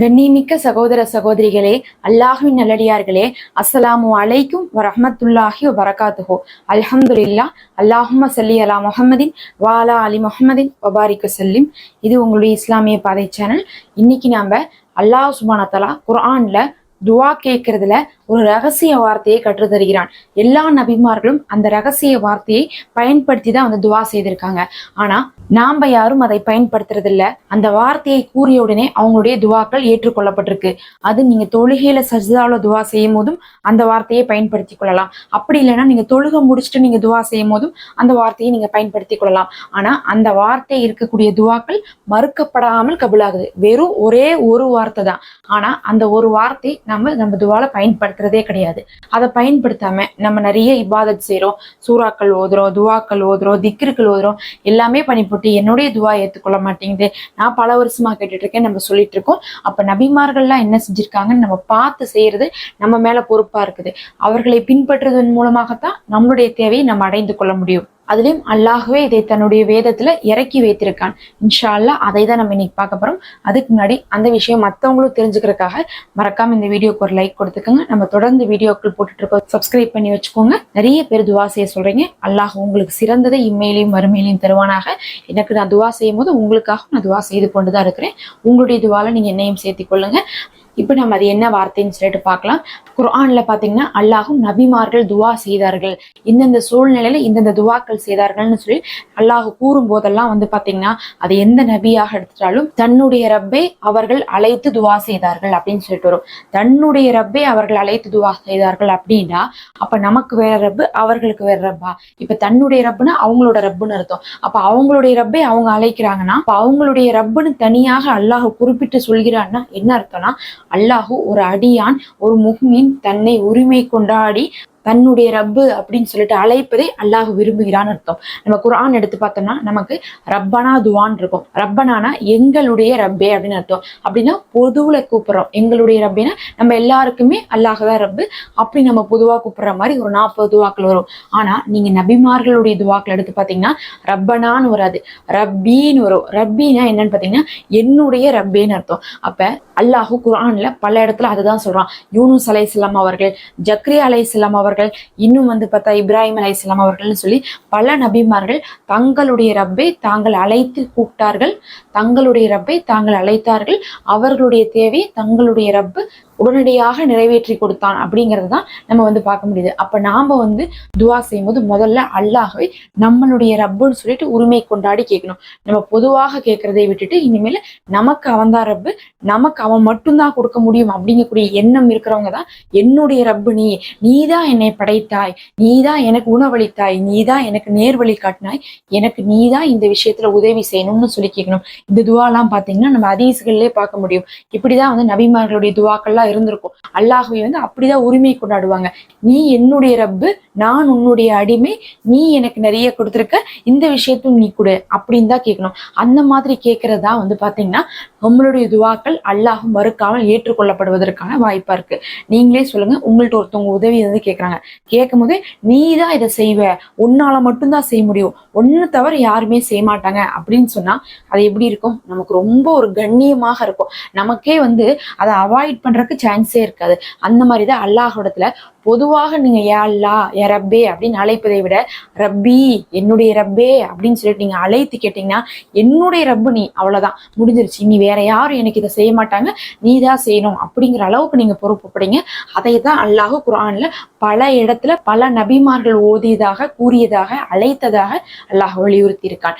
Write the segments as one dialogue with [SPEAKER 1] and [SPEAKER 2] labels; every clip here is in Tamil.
[SPEAKER 1] கண்ணிமிக்க சகோதர சகோதரிகளே அல்லாஹுவின் நல்லடியார்களே அஸ்ஸலாமு அலைக்கும் வரஹ்மத்துல்லாஹி வபரகாத்துஹு. அல்ஹம்துல்லா அல்லாஹும சல்லி அலா முஹம்மதின் வாலா அலி முஹம்மதின் வபாரிக்கு சல்லிம் இது உங்களுடைய இஸ்லாமிய பாதை சேனல். இன்னைக்கு நாம அல்லாஹ் சுபானத்தலா தலா குர்ஆன்ல துவா கேட்கறதுல ஒரு ரகசிய வார்த்தையை கற்று தருகிறான். எல்லா நபிமார்களும் அந்த ரகசிய வார்த்தையை பயன்படுத்தி தான் வந்து துவா செய்திருக்காங்க. ஆனா நாம யாரும் அதை பயன்படுத்துறது இல்ல அந்த வார்த்தையை கூறிய உடனே அவங்களுடைய துவாக்கள் ஏற்றுக்கொள்ளப்பட்டிருக்கு. அது நீங்க தொழுகையில சஜிதாவில் துவா செய்யும் போதும் அந்த வார்த்தையை பயன்படுத்தி கொள்ளலாம். அப்படி இல்லைன்னா நீங்க தொழுகை முடிச்சுட்டு நீங்க துவா செய்யும் போதும் அந்த வார்த்தையை நீங்க பயன்படுத்தி கொள்ளலாம். ஆனா அந்த வார்த்தை இருக்கக்கூடிய துவாக்கள் மறுக்கப்படாமல் கபுலாகுது. வெறும் ஒரே ஒரு வார்த்தை தான். ஆனா அந்த ஒரு வார்த்தை நம்ம நம்ம துவால பயன்படுத்துறதே கிடையாது. அதை பயன்படுத்தாம நம்ம நிறைய இபாதத் செய்கிறோம் சூறாக்கள் ஓதுறோம் துவாக்கள் ஓதுறோம் திக்ருக்கள் ஓதுறோம். எல்லாமே பண்ணி போட்டு என்னுடைய துவா ஏற்றுக்கொள்ள மாட்டேங்குது. நான் பல வருஷமா கேட்டுட்டு இருக்கேன் நம்ம சொல்லிட்டு இருக்கோம் அப்ப நபிமார்கள்லாம் என்ன செஞ்சிருக்காங்கன்னு நம்ம பார்த்து செய்யறது நம்ம மேல பொறுப்பா இருக்குது. அவர்களை பின்பற்றுவதன் மூலமாகத்தான் நம்மளுடைய தேவையை நம்ம அடைந்து கொள்ள முடியும். அதுலேயும் அல்லாஹுவே இதை தன்னுடைய வேதத்தில் இறக்கி வைத்திருக்கான். இன்ஷா அல்லா அதை தான் நம்ம இன்னைக்கு பார்க்க போகிறோம் அதுக்கு முன்னாடி அந்த விஷயம் மற்றவங்களும் தெரிஞ்சுக்கிறதுக்காக மறக்காமல் இந்த வீடியோக்கு ஒரு லைக் கொடுத்துக்கோங்க. நம்ம தொடர்ந்து வீடியோக்கள் போட்டுட்ருக்கோம் சப்ஸ்கிரைப் பண்ணி வச்சுக்கோங்க. நிறைய பேர் துவா செய்ய சொல்கிறீங்க அல்லாஹ் உங்களுக்கு சிறந்ததை இம்மையிலையும் மறுமையிலையும் தருவானாக. எனக்கு நான் துவா செய்யும் போது உங்களுக்காக நான் துவா செய்து கொண்டு தான் இருக்கிறேன். உங்களுடைய துவாவில் நீங்கள் என்னையும் சேர்த்திக் கொள்ளுங்கள் இப்போ நம்ம அது என்ன வார்த்தைன்னு சொல்லிட்டு பார்க்கலாம். குர்ஆன்ல பாத்தீங்கன்னா அல்லாஹும் நபிமார்கள் துவா செய்தார்கள். இந்தந்த சூழ்நிலையில இந்தந்த துவாக்கள் செய்தார்கள்னு சொல்லி அல்லாஹ் கூறும் போதெல்லாம் வந்து பாத்தீங்கன்னா அது எந்த நபியாக எடுத்துட்டாலும் தன்னுடைய ரப்பை அவர்கள் அழைத்து துவா செய்தார்கள் அப்படின்னு சொல்லிட்டு வரும். தன்னுடைய ரப்பை அவர்கள் அழைத்து துவா செய்தார்கள் அப்படின்னா அப்ப நமக்கு வேற ரப்பு அவர்களுக்கு வேற ரப்பா? இப்ப தன்னுடைய ரப்புனா அவங்களோட ரப்புன்னு அர்த்தம். அப்ப அவங்களுடைய ரப்பை அவங்க அழைக்கிறாங்கன்னா அப்ப அவங்களுடைய ரப்புன்னு தனியாக அல்லாஹ் குறிப்பிட்டு சொல்கிறான்னா என்ன அர்த்தம்னா அல்லாஹு ஒரு அடியான் ஒரு முஹ்மின் தன்னை உரிமை கொண்டாடி தன்னுடைய ரப்பு அப்படின்னு சொல்லிட்டு அழைப்பதை அல்லாஹ் விரும்புகிறான்னு அர்த்தம். நம்ம குர்ஆன் எடுத்து பார்த்தோம்னா நமக்கு ரப்பனா துவான் இருக்கும். ரப்பனானா எங்களுடைய ரப்பே அப்படின்னு அர்த்தம். அப்படின்னா பொதுவில் கூப்பிடுறோம். எங்களுடைய ரப்பேனா நம்ம எல்லாருக்குமே அல்லாஹ் தான் ரப்பு. அப்படி நம்ம பொதுவாக கூப்பிட்ற மாதிரி ஒரு நாற்பது துவாக்கள் வரும். ஆனா நீங்க நபிமார்களுடைய துவாக்கள் எடுத்து பார்த்தீங்கன்னா ரப்பனான்னு வராது. ரப்பின்னு வரும். ரப்பினா என்னன்னு பார்த்தீங்கன்னா என்னுடைய ரப்பேன்னு அர்த்தம். அப்ப அல்லாஹு குர்ஆன்ல பல இடத்துல அதுதான் சொல்றான். யூனுஸ் அலை இஸ்லாம் அவர்கள் ஜக்ரியா இஸ்லாம் அவர்கள் இன்னும் வந்து பார்த்தா இப்ராஹிம் அலைஹிஸ்ஸலாம் அவர்கள்னு சொல்லி பல நபிமார்கள் தங்களுடைய ரப்பை தாங்கள் அழைத்து கூப்பிட்டார்கள். தங்களுடைய ரப்பை தாங்கள் அழைத்தார்கள். அவர்களுடைய தேவை தங்களுடைய ரப்பு உடனடியாக நிறைவேற்றி கொடுத்தான் அப்படிங்கிறது தான் நம்ம வந்து பார்க்க முடியுது. அப்போ நாம் வந்து துவா செய்யும்போது முதல்ல அல்லாஹை நம்மளுடைய ரப்புன்னு சொல்லிட்டு உரிமை கொண்டாடி கேட்கணும். நம்ம பொதுவாக கேட்கறதை விட்டுட்டு இனிமேல் நமக்கு அவன் தான் ரப்பு நமக்கு அவன் மட்டும்தான் கொடுக்க முடியும் அப்படிங்கக்கூடிய எண்ணம் இருக்கிறவங்க தான் என்னுடைய ரப்பு நீ. நீ தான் என்னை படைத்தாய் நீ தான் எனக்கு உணவளித்தாய் நீதான் எனக்கு நேர் வழி காட்டினாய் எனக்கு நீ தான் இந்த விஷயத்துல உதவி செய்யணும்னு சொல்லி கேட்கணும். இந்த துவாலாம் பார்த்தீங்கன்னா நம்ம அதீசுகள்லேயே பார்க்க முடியும். இப்படிதான் வந்து நபிமார்களுடைய துவாக்கள்லாம் இருந்திருக்கும். அல்லாஹுவை வந்து அப்படிதான் உரிமை கொண்டாடுவாங்க. நீ என்னுடைய ரப்பு நான் உன்னுடைய அடிமை நீ எனக்கு நிறைய கொடுத்துருக்க இந்த விஷயத்தையும் நீ கொடு அப்படின்னு தான் கேட்கணும். அந்த மாதிரி கேட்கறதா வந்து பாத்தீங்கன்னா நம்மளுடைய துவாக்கள் அல்லாஹ் மறுக்காமல் ஏற்றுக்கொள்ளப்படுவதற்கான வாய்ப்பா இருக்கு. நீங்களே சொல்லுங்க உங்கள்கிட்ட ஒருத்தவங்க உதவி வந்து கேட்கறாங்க கேட்கும் போதே நீ தான் இதை செய்வ உன்னால மட்டும்தான் செய்ய முடியும். ஒன்னு தவிர யாருமே செய்ய மாட்டாங்க அப்படின்னு சொன்னா அது எப்படி இருக்கும்? நமக்கு ரொம்ப ஒரு கண்ணியமாக இருக்கும். நமக்கே வந்து அதை அவாய்ட் பண்றதுக்கு சான்ஸே இருக்காது. அந்த மாதிரி தான் அல்லாஹோடத்துல பொதுவாக நீங்க ஏ அல்லா ஏ ரப்பே அப்படின்னு அழைப்பதை விட ரப்பி என்னுடைய ரப்பே அப்படின்னு சொல்லிட்டு நீங்க அழைத்து கேட்டீங்கன்னா என்னுடைய ரப்பு நீ அவ்வளவுதான். முடிஞ்சிருச்சு. இனி வேற யாரும் எனக்கு இதை செய்ய மாட்டாங்க. நீ தான் செய்யணும் அப்படிங்கிற அளவுக்கு நீங்க பொறுப்புப்படுங்க அதை தான் அல்லாஹ் குரான்ல பல இடத்துல பல நபிமார்கள் ஓதியதாக கூறியதாக அழைத்ததாக அல்லாஹ் வலியுறுத்தி இருக்கான்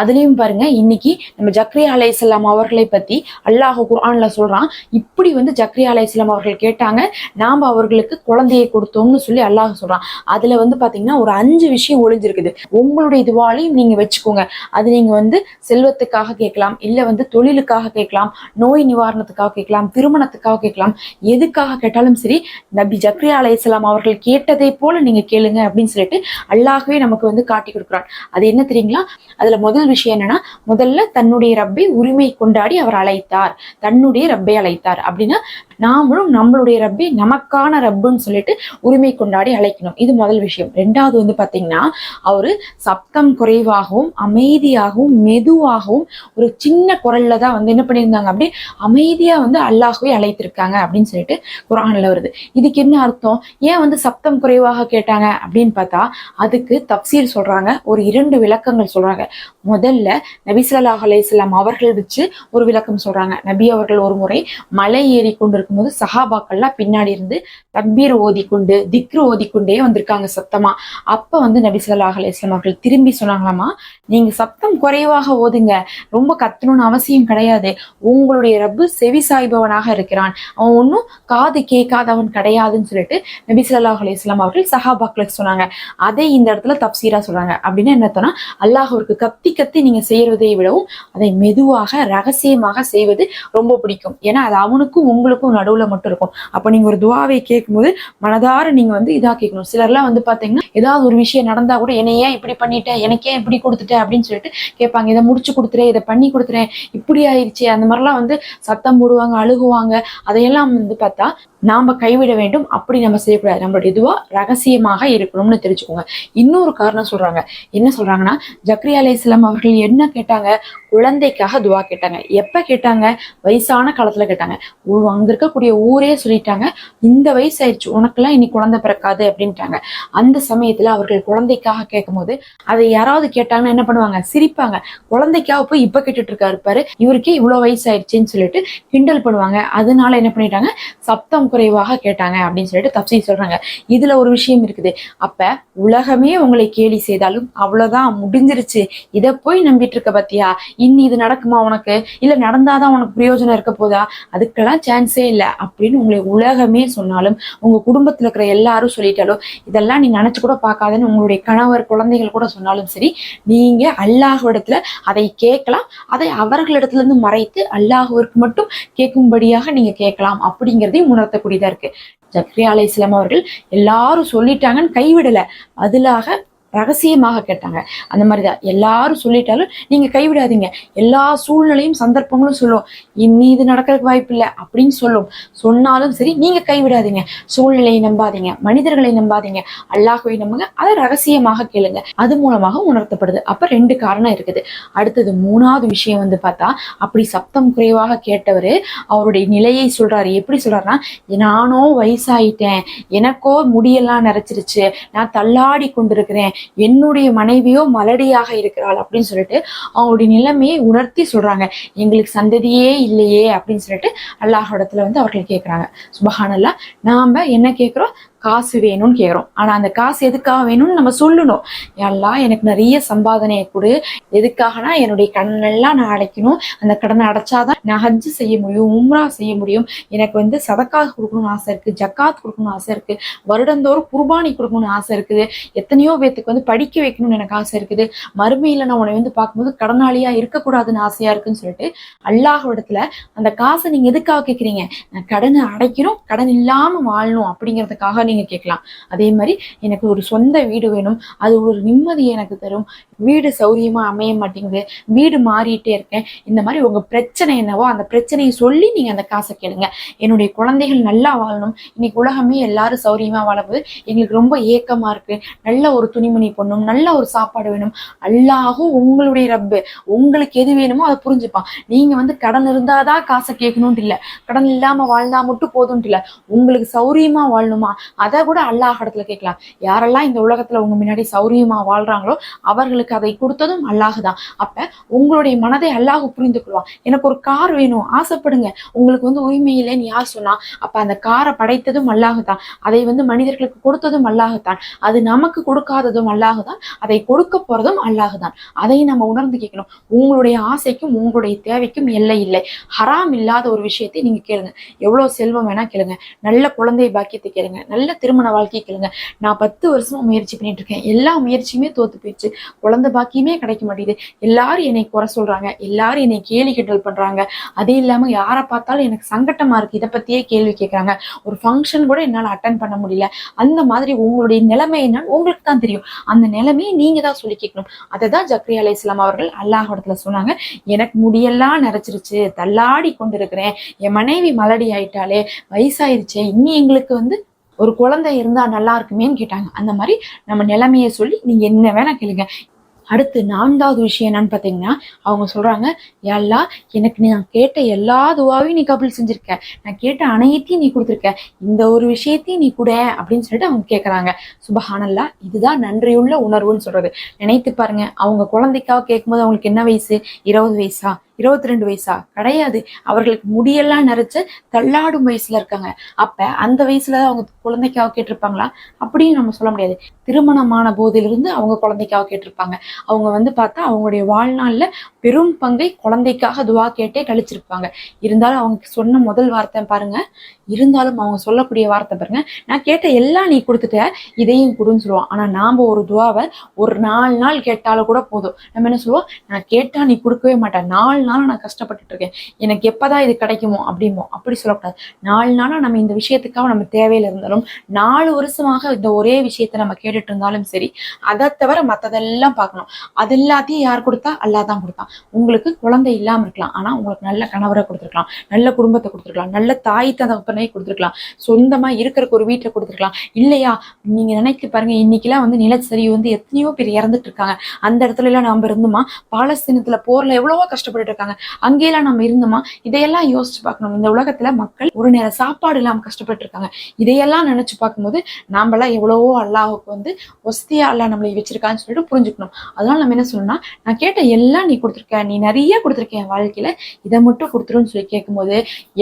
[SPEAKER 1] அதுலயும் பாருங்க இன்னைக்கு நம்ம ஜக்ரியா அலைஹிஸ்ஸலாம் அவர்களை பத்தி அல்லாஹ் குர்ஆனில் சொல்றான். இப்படி வந்து ஜக்ரியா அலைஹிஸ்ஸலாம் அவர்கள் கேட்டாங்க நாம அவர்களுக்கு குழந்தையை கொடுத்தோம்னு சொல்லி அல்லாஹ் சொல்றான். அதுல வந்து பாத்தீங்கன்னா ஒரு அஞ்சு விஷயம் ஒளிஞ்சிருக்குது. உங்களுடைய இதுவாலையும் நீங்க வச்சுக்கோங்க. அது நீங்க வந்து செல்வத்துக்காக கேட்கலாம் இல்ல வந்து தொழிலுக்காக கேட்கலாம் நோய் நிவாரணத்துக்காக கேட்கலாம் திருமணத்துக்காக கேட்கலாம் எதுக்காக கேட்டாலும் சரி நபி ஜக்ரியா அலைஹிஸ்ஸலாம் அவர்கள் கேட்டதை போல நீங்க கேளுங்க அப்படின்னு சொல்லிட்டு அல்லாஹ்வே நமக்கு வந்து காட்டி கொடுக்குறான். அது என்ன தெரியுங்களா? அதுல முதல் விஷயம் என்னன்னா முதல்ல தன்னுடைய ரப்பை உரிமை கொண்டாடி அவர் அழைத்தார். தன்னுடைய ரப்பை அழைத்தார். அப்படின்னா நாமளும் நம்மளுடைய ரப்பை நமக்கான ரப்புன்னு சொல்லிட்டு உரிமை கொண்டாடி அழைக்கணும். இது முதல் விஷயம். ரெண்டாவது வந்து பாத்தீங்கன்னா அவரு சப்தம் குறைவாகவும் அமைதியாகவும் மெதுவாகவும் ஒரு சின்ன குரல்ல தான் வந்து என்ன பண்ணியிருந்தாங்க அப்படி அமைதியா வந்து அல்லாஹுவே அழைத்திருக்காங்க அப்படின்னு சொல்லிட்டு குரான்ல வருது. இதுக்கு என்ன அர்த்தம்? ஏன் வந்து சப்தம் குறைவாக கேட்டாங்க அப்படின்னு பார்த்தா அதுக்கு தப்சீர் சொல்றாங்க. ஒரு இரண்டு விளக்கங்கள் சொல்றாங்க. முதல்ல நபி அலையம் அவர்கள் வச்சு ஒரு விளக்கம் சொல்றாங்க. நபி அவர்கள் ஒரு முறை மலை ஏறி கொண்டு இருக்கும்போது சஹாபாக்கள்லாம் பின்னாடி இருந்து தக்பீர் ஓதிக்கொண்டு திக்ரு ஓதிக்கொண்டே வந்திருக்காங்க சத்தமா. அப்ப வந்து நபி சொல்லாஹ் அலைஹி அவர்கள் திரும்பி சொன்னாங்களாமா நீங்க சத்தம் குறைவாக ஓதுங்க. ரொம்ப கத்தணும்னு அவசியம் கிடையாது. உங்களுடைய ரப்பு செவி சாய்பவனாக இருக்கிறான். அவன் ஒன்றும் காது கேட்காதவன் கிடையாதுன்னு சொல்லிட்டு நபி சொல்லாஹ் அலைஹி அவர்கள் சஹாபாக்களுக்கு சொன்னாங்க. அதை இந்த இடத்துல தப்சீரா சொல்றாங்க. அப்படின்னு என்ன சொன்னா அல்லாஹ்விற்கு கத்தி கத்தி நீங்க செய்யறதை விடவும் அதை மெதுவாக ரகசியமாக செய்வது ரொம்ப பிடிக்கும். ஏன்னா அது அவனுக்கும் உங்களுக்கும் நடுவுல மட்டும் இருக்கும். அப்ப நீங்க ஒரு துவாவை கேட்கும்போது மனதார நீங்க வந்து இதா கேட்கணும். சிலர்லாம் வந்து பார்த்தீங்கன்னா ஏதாவது ஒரு விஷயம் நடந்தா கூட என்னை ஏன் இப்படி பண்ணிட்டேன் எனக்கு ஏன் இப்படி கொடுத்துட்டேன் அப்படின்னு சொல்லிட்டு கேட்பாங்க. இதை முடிச்சு கொடுத்துறேன் இதை பண்ணி கொடுத்துறேன். இப்படி ஆயிடுச்சு அந்த மாதிரிலாம் வந்து சத்தம் போடுவாங்க அழுகுவாங்க. அதையெல்லாம் வந்து பார்த்தா நாம் கைவிட வேண்டும். அப்படி நம்ம செய்யக்கூடாது. நம்மளுடைய இதுவாக ரகசியமாக இருக்கணும்னு தெரிஞ்சுக்கோங்க. இன்னொரு காரணம் சொல்றாங்க. என்ன சொல்றாங்கன்னா ஜக்ரி அலை இஸ்லாம் அவர்கள் என்ன கேட்டாங்க? குழந்தைக்காக துவா கேட்டாங்க. எப்போ கேட்டாங்க? வயசான காலத்துல கேட்டாங்க. அங்கே இருக்கக்கூடிய ஊரே சொல்லிட்டாங்க. இந்த வயசு ஆயிடுச்சு உனக்கெல்லாம் இனி குழந்தை பிறக்காது அப்படின்ட்டாங்க. அந்த சமயத்துல அவர்கள் குழந்தைக்காக கேட்கும்போது அதை யாராவது கேட்டாங்கன்னா என்ன பண்ணுவாங்க? சிரிப்பாங்க. குழந்தைக்காக போய் இப்போ கேட்டுட்டு இருக்காரு பாரு. இவருக்கே இவ்வளோ வயசு ஆயிடுச்சுன்னு சொல்லிட்டு கிண்டல் பண்ணுவாங்க. அதனால என்ன பண்ணிட்டாங்க? சப்தம் குறைவாக கேட்டாங்க அப்படின்னு சொல்லிட்டு தப்சி சொல்றாங்க. இதுல ஒரு விஷயம் இருக்குது. அப்ப உலகமே உங்களை கேலி செய்தாலும் அவ்வளவுதான் முடிஞ்சிருச்சு. இதை போய் நம்பிட்டு இருக்க பத்தியா? இன்னி இது நடக்குமா உனக்கு? இல்ல நடந்தாதான் உனக்கு பிரயோஜனம் இருக்க போதா? அதுக்கெல்லாம் சான்ஸே இல்லை அப்படின்னு உங்களை உலகமே சொன்னாலும் உங்க குடும்பத்துல இருக்கிற எல்லாரும் சொல்லிட்டாலும் இதெல்லாம் நீ நினைச்சு கூட பார்க்காதன்னு உங்களுடைய கணவர் குழந்தைகள் கூட சொன்னாலும் சரி நீங்க அல்லாஹ்விடத்துல அதை கேட்கலாம். அதை அவர்களிடத்துல இருந்து மறைத்து அல்லாஹுவிற்கு மட்டும் கேட்கும்படியாக நீங்க கேட்கலாம். அப்படிங்கிறதையும் கூடியதா இருக்கு. ஜக்ரியா அலை இஸ்லாம் அவர்கள் எல்லாரும் சொல்லிட்டாங்கன்னு கைவிடல. பதிலாக ரகசியமாக கேட்டாங்க. அந்த மாதிரி தான் எல்லாரும் சொல்லிட்டாலும் நீங்க கைவிடாதீங்க. எல்லா சூழ்நிலையும் சந்தர்ப்பங்களும் சொல்லும். இனி இது நடக்கிறதுக்கு வாய்ப்பு இல்லை அப்படின்னு சொல்லும். சொன்னாலும் சரி நீங்க கைவிடாதீங்க. சூழ்நிலையை நம்பாதீங்க. மனிதர்களை நம்பாதீங்க. அல்லாஹுவை நம்புங்க. அதை ரகசியமாக கேளுங்க. அது மூலமாக உணர்த்தப்படுது. அப்ப ரெண்டு காரணம் இருக்குது. அடுத்தது மூணாவது விஷயம் வந்து பார்த்தா அப்படி சப்தம் குறைவாக கேட்டவர் அவருடைய நிலையை சொல்றாரு. எப்படி சொல்றாருன்னா நானோ வயசாயிட்டேன். எனக்கோ முடியெல்லாம் நிறைச்சிருச்சு நான் தள்ளாடி கொண்டிருக்கிறேன். என்னுடைய மனைவியோ மலடியாக இருக்கிறாள் அப்படின்னு சொல்லிட்டு அவங்களுடைய நிலைமையை உணர்த்தி சொல்றாங்க. எங்களுக்கு சந்ததியே இல்லையே அப்படின்னு சொல்லிட்டு அல்லாஹ் இடத்துல வந்து அவர்கள் கேட்குறாங்க சுபஹானல்லா நாம என்ன கேட்குறோம் காசு வேணும்னு கேட்குறோம் ஆனால் அந்த காசு எதுக்காக வேணும்னு நம்ம சொல்லணும். எல்லாம் எனக்கு நிறைய சம்பாதனையை கொடு. எதுக்காகனா என்னுடைய கடனெல்லாம் நான் அடைக்கணும். அந்த கடனை அடைச்சாதான் நான் ஹஜ்ஜு செய்ய முடியும் உம்ரா செய்ய முடியும். எனக்கு வந்து சதக்கா கொடுக்கணும்னு ஆசை இருக்கு ஜக்காத் கொடுக்கணும்னு ஆசை இருக்கு. வருடந்தோறும் குர்பானி கொடுக்கணும்னு ஆசை இருக்குது. எத்தனையோ பேத்துக்கு வந்து படிக்க வைக்கணும்னு எனக்கு ஆசை இருக்குது. மறுமையில நான் உன்னை வந்து பார்க்கும்போது கடனாளியா இருக்கக்கூடாதுன்னு ஆசையா இருக்குன்னு சொல்லிட்டு அல்லாஹ்விடத்துல அந்த காசை நீங்க எதுக்காக கேட்குறீங்க நான் கடனை அடைக்கணும் கடன் இல்லாமல் வாழணும் அப்படிங்கிறதுக்காக நீங்கள் கேட்கலாம். அதே மாதிரி எனக்கு ஒரு சொந்த வீடு வேணும். அது ஒரு நிம்மதி எனக்கு தரும். வீடு சௌரியமாக அமைய மாட்டேங்குது. வீடு மாறிட்டே இருக்கேன். இந்த மாதிரி உங்கள் பிரச்சனை என்னவோ அந்த பிரச்சனையை சொல்லி நீங்கள் அந்த காசை கேளுங்க. என்னுடைய குழந்தைகள் நல்லா வாழணும். இன்னைக்கு உலகமே எல்லாரும் சௌரியமாக வாழப்போது எங்களுக்கு ரொம்ப ஏக்கமாக இருக்குது நல்ல ஒரு துணிமணி பொண்ணும் நல்ல ஒரு சாப்பாடு வேணும். அல்லாஹும் உங்களுடைய ரப்பு. உங்களுக்கு எது வேணுமோ அதை புரிஞ்சுப்பான். நீங்கள் வந்து கடன் இருந்தாதான் காசை கேட்கணும்னு இல்லை. கடன் இல்லாமல் வாழ்ந்தா மட்டும் போதும்ட்டு இல்லை. உங்களுக்கு சௌரியமாக வாழணுமா? அதை கூட அல்லாஹ் இடத்துல கேட்கலாம். யாரெல்லாம் இந்த உலகத்துல உங்க முன்னாடி சௌரியமா வாழ்றாங்களோ அவர்களுக்கு அதை கொடுத்ததும் அல்லாஹ் தான் அப்ப உங்களுடைய மனதை அல்லாஹ் புரிந்து கொள்வான். எனக்கு ஒரு கார் வேணும் ஆசைப்படுங்க. உங்களுக்கு வந்து உரிமை இல்லைன்னு யார் சொன்னா அப்ப அந்த காரை படைத்ததும் அல்லாஹ் தான் அதை வந்து மனிதர்களுக்கு கொடுத்ததும் அல்லாஹ் தான் அது நமக்கு கொடுக்காததும் அல்லாஹ் தான் அதை கொடுக்க போறதும் அல்லாஹ் தான் அதை நம்ம உணர்ந்து கேட்கணும். உங்களுடைய ஆசைக்கும் உங்களுடைய தேவைக்கும் எல்லை இல்லை. ஹராம் இல்லாத ஒரு விஷயத்தை நீங்க கேளுங்க. எவ்வளவு செல்வம் வேணா கேளுங்க. நல்ல குழந்தை பாக்கியத்தை கேளுங்க. நல்ல திருமண வாழ்க்கை கேளுங்க. நான் பத்து வருஷமா முயற்சி பண்ணிட்டு இருக்கேன். எல்லா முயற்சியுமே தோத்து போயிடுச்சு. குழந்தை பாக்கியமே கிடைக்க மாட்டேங்குது. எல்லாரும் என்னை குறை சொல்றாங்க. எல்லாரும் என்னை கேலி கிண்டல் பண்றாங்க. அது இல்லாம யாரை பார்த்தாலும் எனக்கு சங்கட்டமா இருக்கு. இதை பத்தியே கேள்வி கேட்கறாங்க ஒரு ஃபங்க்ஷன் கூட என்னால அட்டன் பண்ண முடியல. அந்த மாதிரி உங்களுடைய நிலைமை என்னன்னு உங்களுக்கு தான் தெரியும். அந்த நிலைமையை நீங்க தான் சொல்லி கேட்கணும். அதை தான் ஜக்ரி அலை இஸ்லாம் அவர்கள் அல்லாஹிடத்துல சொன்னாங்க. எனக்கு முடியெல்லாம் நிறைச்சிருச்சு தள்ளாடி கொண்டிருக்கிறேன். என் மனைவி மலடி ஆயிட்டாலே வயசாயிருச்சே. இனி எங்களுக்கு வந்து ஒரு குழந்தை இருந்தா நல்லா இருக்குமேன்னு கேட்டாங்க. அந்த மாதிரி நம்ம நிலைமையை சொல்லி நீங்க என்ன வேணா கேளுங்க. அடுத்து நான்காவது விஷயம் என்னன்னு பார்த்தீங்கன்னா அவங்க சொல்றாங்க எல்லா எனக்கு நீ நான் கேட்ட எல்லா துவாவையும் நீ கபில் செஞ்சிருக்க. நான் கேட்ட அனைத்தையும் நீ கொடுத்துருக்க. இந்த ஒரு விஷயத்தையும் நீ கூட அப்படின்னு சொல்லிட்டு அவங்க கேட்குறாங்க சுபஹானல்லா இதுதான் நன்றியுள்ள உணர்வுன்னு சொல்றது. நினைத்து பாருங்க அவங்க குழந்தைக்காக கேட்கும்போது அவங்களுக்கு என்ன வயசு? இருபது வயசா? இருபத்தி ரெண்டு வயசா? கிடையாது. அவர்களுக்கு முடியெல்லாம் நிறைச்சு தள்ளாடும் வயசுல இருக்காங்க. அப்ப அந்த வயசுல அவங்க குழந்தைக்காக கேட்டிருப்பாங்களா? அப்படின்னு நம்ம சொல்ல முடியாது. திருமணமான போதிலிருந்து அவங்க குழந்தைக்காக கேட்டிருப்பாங்க. அவங்க வந்து பார்த்தா அவங்களுடைய வாழ்நாள்ல பெரும் பங்கை குழந்தைக்காக துவா கேட்டே கழிச்சிருப்பாங்க. இருந்தாலும் அவங்க சொன்ன முதல் வார்த்தை பாருங்க. இருந்தாலும் அவங்க சொல்லக்கூடிய வார்த்தை பாருங்க. நான் கேட்ட எல்லாம் நீ கொடுத்துட்ட இதையும் கொடுன்னு சொல்லுவோம் ஆனா நாம ஒரு துவாவை ஒரு நாலு நாள் கேட்டாலும் கூட போதும். நம்ம என்ன சொல்லுவோம்? நான் கேட்டா நீ கொடுக்கவே மாட்டேன் நாலு நாள் நான் கஷ்டப்பட்டுட்டு இருக்கேன். எனக்கு எப்பதான் இது கிடைக்குமோ அப்படிமோ அப்படி சொல்லக்கூடாது. நாலு நாளா நம்ம இந்த விஷயத்துக்காக நம்ம தேவையில இருந்தாலும் நாலு வருஷமாக இந்த ஒரே விஷயத்த நம்ம கேட்டுட்டு இருந்தாலும் சரி அதை தவிர மற்றதெல்லாம் பார்க்கணும். அது எல்லாத்தையும் யார் கொடுத்தா? அல்லா தான் கொடுத்தான். உங்களுக்கு குழந்தை இல்லாம இருக்கலாம். ஆனா உங்களுக்கு நல்ல கணவரை கொடுத்துருக்கலாம். நல்ல குடும்பத்தை கொடுத்துருக்கலாம். நல்ல தாய் தகப்பனை கொடுத்துருக்கலாம். சொந்தமா இருக்கிறக்கு ஒரு வீட்டை கொடுத்துருக்கலாம். இல்லையா? நீங்க நினைத்து பாருங்க இன்னைக்கெல்லாம் வந்து நிலச்சரிவு வந்து எத்தனையோ பேர் இறந்துட்டு இருக்காங்க. அந்த இடத்துல எல்லாம் நம்ம இருந்தோமா? பாலஸ்தீனத்துல போர்ல எவ்வளவோ கஷ்டப்பட்டு இருக்காங்க. அங்கேயெல்லாம் நம்ம இருந்தோமா? இதையெல்லாம் யோசிச்சு பார்க்கணும். இந்த உலகத்துல மக்கள் ஒரு நேரம் சாப்பாடு இல்லாம கஷ்டப்பட்டு இருக்காங்க. இதையெல்லாம் நினைச்சு பார்க்கும்போது நாமெல்லாம் எவ்வளவோ அல்லாஹுக்கு வந்து ஒஸ்தியா அல்லா நம்மளை வச்சிருக்கான்னு சொல்லிட்டு புரிஞ்சுக்கணும். அதனால நம்ம என்ன சொல்லணும்னா நான் கேட்ட எல்லாம் நீ கொடுத்துருக்க நீ நிறைய கொடுத்துருக்க என் வாழ்க்கையில இதை மட்டும் கொடுத்துருன்னு சொல்லி கேட்கும்போது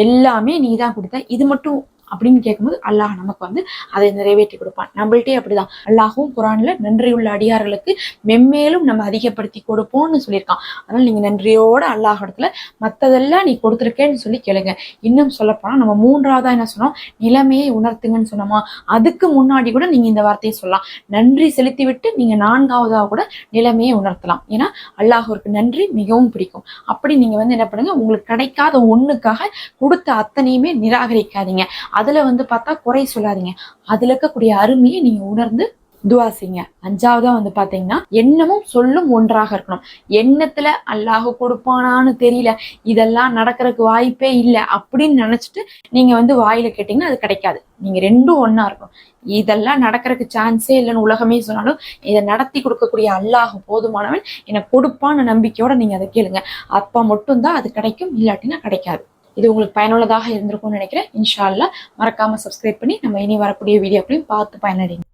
[SPEAKER 1] எல்லாமே நீ தான் கொடுத்த இது மட்டும் அப்படின்னு கேட்கும்போது அல்லாஹ் நமக்கு வந்து அதை நிறைவேற்றி கொடுப்பான். நம்மள்ட்டே அப்படிதான். அல்லாஹும் குரான்ல நன்றியுள்ள அடியார்களுக்கு மென்மேலும் நம்ம அதிகப்படுத்தி கொடுப்போம்னு சொல்லியிருக்கான். அதனால நீங்க நன்றியோட அல்லாஹ் இடத்துல மத்ததெல்லாம் நீ கொடுத்துருக்கேன்னு சொல்லி கேளுங்க. இன்னும் சொல்லப்போனா நம்ம மூன்றாவதா என்ன சொன்னோம்? நிலைமையை உணர்த்துங்கன்னு சொன்னோமா? அதுக்கு முன்னாடி கூட நீங்க இந்த வார்த்தையை சொல்லலாம். நன்றி செலுத்தி விட்டு நீங்க நான்காவதாக கூட நிலைமையை உணர்த்தலாம். ஏன்னா அல்லாஹருக்கு நன்றி மிகவும் பிடிக்கும். அப்படி நீங்க வந்து என்ன பண்ணுங்க? உங்களுக்கு கிடைக்காத ஒண்ணுக்காக கொடுத்த அத்தனையுமே நிராகரிக்காதீங்க. அதுல வந்து பார்த்தா குறை சொல்லாதீங்க. அதுல இருக்கக்கூடிய அருமையை நீங்க உணர்ந்து துவாசிங்க அஞ்சாவதா வந்து பாத்தீங்கன்னா எண்ணமும் சொல்லும் ஒன்றாக இருக்கணும். எண்ணத்துல அல்லாஹ் கொடுப்பானான்னு தெரியல. இதெல்லாம் நடக்கிறதுக்கு வாய்ப்பே இல்லை அப்படின்னு நினைச்சிட்டு நீங்க வந்து வாயில கேட்டீங்கன்னா அது கிடைக்காது. நீங்க ரெண்டும் ஒன்னா இருக்கணும். இதெல்லாம் நடக்கிறதுக்கு சான்ஸே இல்லைன்னு உலகமே சொன்னாலும் இதை நடத்தி கொடுக்கக்கூடிய அல்லாஹ் போதுமானவன் எனக்கு கொடுப்பான்னு நம்பிக்கையோட நீங்க அதை கேளுங்க. அப்ப மட்டும்தான் அது கிடைக்கும் இல்லாட்டினா கிடைக்காது. இது உங்களுக்கு பயனுள்ளதாக இருந்திருக்கும்னு நினைக்கிறேன். இன்ஷால்லா மறக்காமல் சப்ஸ்கிரைப் பண்ணி நம்ம இனி வரக்கூடிய வீடியோக்களையும் பார்த்து பயனடைங்க.